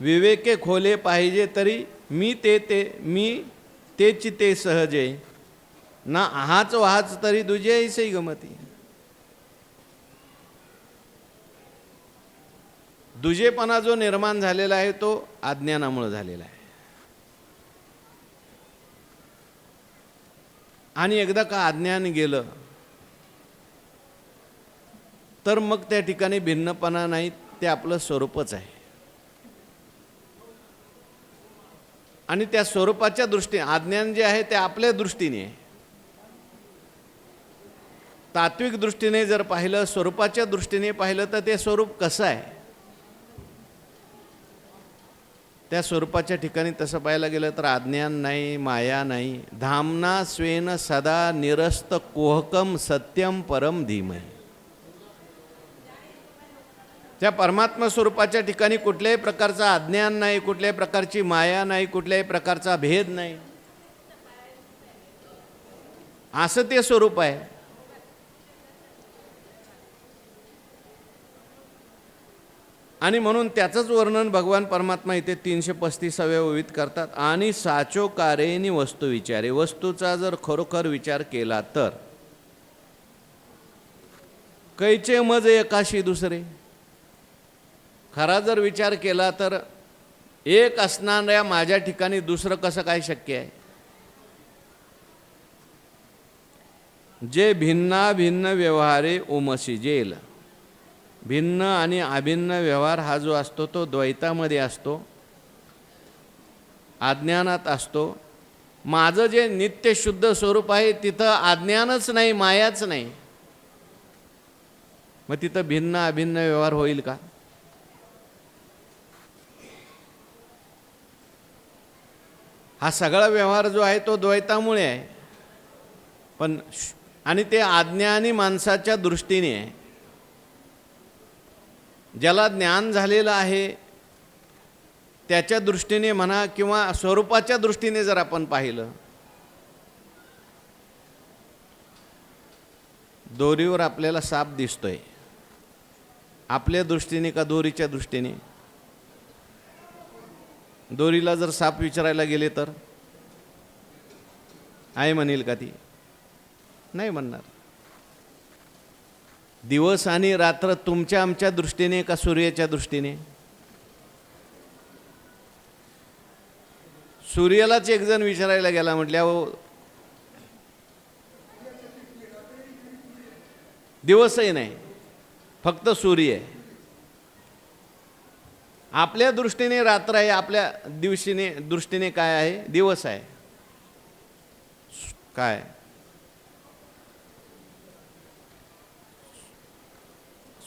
विवेके खोले पाहिजे तरी मी ते ते मी तेची ते सहजे. ना हाच वाच तरी तुझे ऐसे गमती. दुजेपणा जो निर्माण झालेला आहे तो अज्ञानामुळे झालेला आहे. आणि एकदा का अज्ञान गेलं तर मग त्या ठिकाणी भिन्नपणा नाही ते आपलं स्वरूपच आहे. आणि त्या स्वरूपाच्या दृष्टीने अज्ञान जे आहे ते आपल्या दृष्टीने आहे. तात्विक दृष्टीने जर पाहिलं स्वरूपाच्या दृष्टीने पाहिलं तर ते स्वरूप कसं आहे? त्या स्वरूपाच्या ठिकाणी तसं पाहायला गेलं तर अज्ञान नाही माया नाही. धामना स्वेन सदा निरस्त कोहकम सत्यम परम धीमय त्या परमात्मा स्वरूपाच्या ठिकाणी कुठल्याही प्रकारचा अज्ञान नाही कुठल्याही प्रकारची माया नाही कुठल्याही प्रकारचा भेद नाही. असं ते स्वरूप आहे. आणि म्हणून त्याचंच वर्णन भगवान परमात्मा इथे तीनशे पस्तीसाव्या ओवीत करतात. आणि साचो कारेनी वस्तू विचारे. वस्तूचा जर खरोखर विचार केला तर कैचे मज एकाशी दुसरे? खरा जर विचार केला तर एक असणाऱ्या माझ्या ठिकाणी दुसरं कसं काय शक्य आहे? जे भिन्ना भिन्न व्यवहारे उमसी जेल. भिन्न आणि अभिन्न व्यवहार हा जो असतो तो द्वैतामध्ये असतो अज्ञानात असतो. माझं जे नित्य शुद्ध स्वरूप आहे तिथं अज्ञानच नाही मायाच नाही. मग तिथं भिन्न अभिन्न व्यवहार होईल का? हा सगळा व्यवहार जो आहे तो द्वैतामुळे आहे. पण श- आणि ते अज्ञानी माणसाच्या दृष्टीने आहे. ज्याला ज्ञान झालेलं आहे त्याच्या दृष्टीने म्हणा किंवा स्वरूपाच्या दृष्टीने जर आपण पाहिलं दोरीवर आपल्याला साप दिसतोय. आपल्या दृष्टीने का दोरीच्या दृष्टीने? दोरीला जर साप विचारायला गेले तर? आहे म्हणेल का ती? नाही म्हणणार. दिवस आणि रात्र तुमच्या आमच्या दृष्टीने का सूर्याच्या दृष्टीने? सूर्यालाच एक जण विचारायला गेला म्हटल्या दिवसही नाही फक्त सूर्य आहे. आपल्या दृष्टीने रात्र आहे आपल्या दिवशीने दृष्टीने काय आहे? दिवस आहे. काय?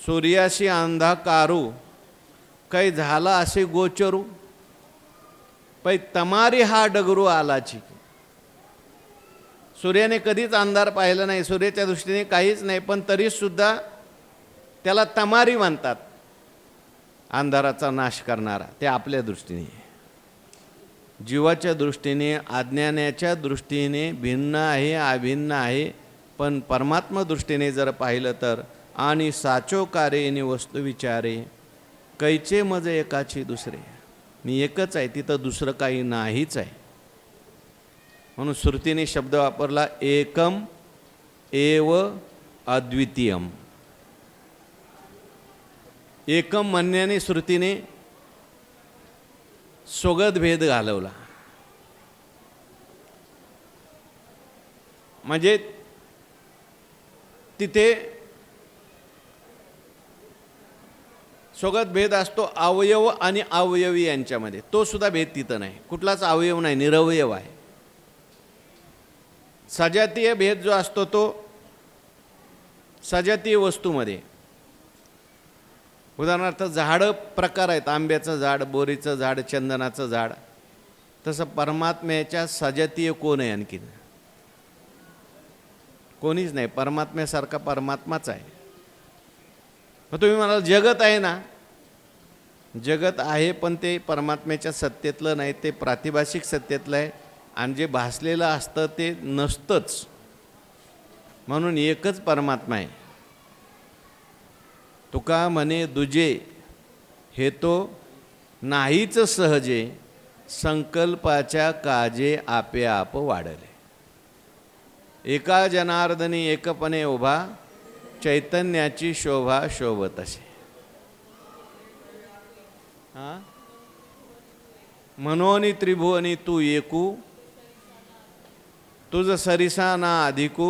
सूर्याशी अंधाकारू काही झाला असे गोचरू? पै तमारी हा डगरू आलाची सूर्याने कधीच अंधार पाहिलं नाही सूर्याच्या दृष्टीने काहीच नाही पण तरीसुद्धा त्याला तमारी म्हणतात. अंधाराचा नाश करणारा ते आपल्या दृष्टीने. जीवाच्या दृष्टीने अज्ञानाच्या दृष्टीने भिन्न आहे अभिन्न आहे. पण परमात्मा दृष्टीने जर पाहिलं तर आणि साचो कारेने वस्तू विचारे कैचे मज एकाची दुसरे. मी एकच आहे तिथं दुसरं काही नाहीच आहे. म्हणून श्रुतीने शब्द वापरला एकम एव अद्वितीयम. एकम म्हणण्याने श्रुतीने सोगत भेद घालवला. म्हणजे तिथे सोगत भेद असतो अवयव आणि अवयवी यांच्यामध्ये. तो सुद्धा भेद तिथं नाही. कुठलाच अवयव नाही निरवयव आहे. सजातीय भेद जो असतो तो सजातीय वस्तूमध्ये. उदाहरणार्थ झाडं प्रकार आहेत आंब्याचं झाड बोरीचं झाड चंदनाचं झाड. तसं परमात्म्याच्या सजातीय कोण आहे आणखीन? कोणीच नाही परमात्म्यासारखा परमात्माच आहे. मग तुम्ही म्हणाल जगत आहे ना? जगत आहे पण ते परमात्म्याच्या सत्तेतलं नाही ते प्रातिभाषिक सत्तेतलं आहे. आणि जे भासलेलं असतं ते नसतंच. म्हणून एकच परमात्मा आहे. तुका म्हणे दुजे हे तो नाहीच सहजे संकल्पाच्या काजे आपे आप वाढले एका जनार्दनी एकपणे उभा चैतन्याची शोभा शोभत असे हा? मनोनी त्रिभुवनी तू एकू तुझ सरिसा ना अधिकू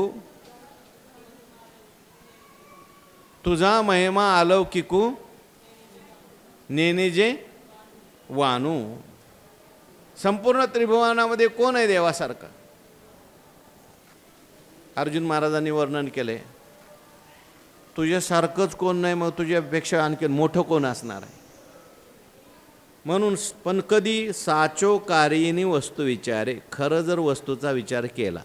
तुझा महिमा अलौकिकू नेनेजे वानू. संपूर्ण त्रिभुवनामध्ये कोण आहे देवासारखं? अर्जुन महाराजांनी वर्णन केले. तुझ्यासारखंच कोण नाही मग तुझ्यापेक्षा आणखी मोठं कोण असणार आहे? म्हणून पण कधी साचो वस्तू विचारे खरं जर वस्तूचा विचार केला.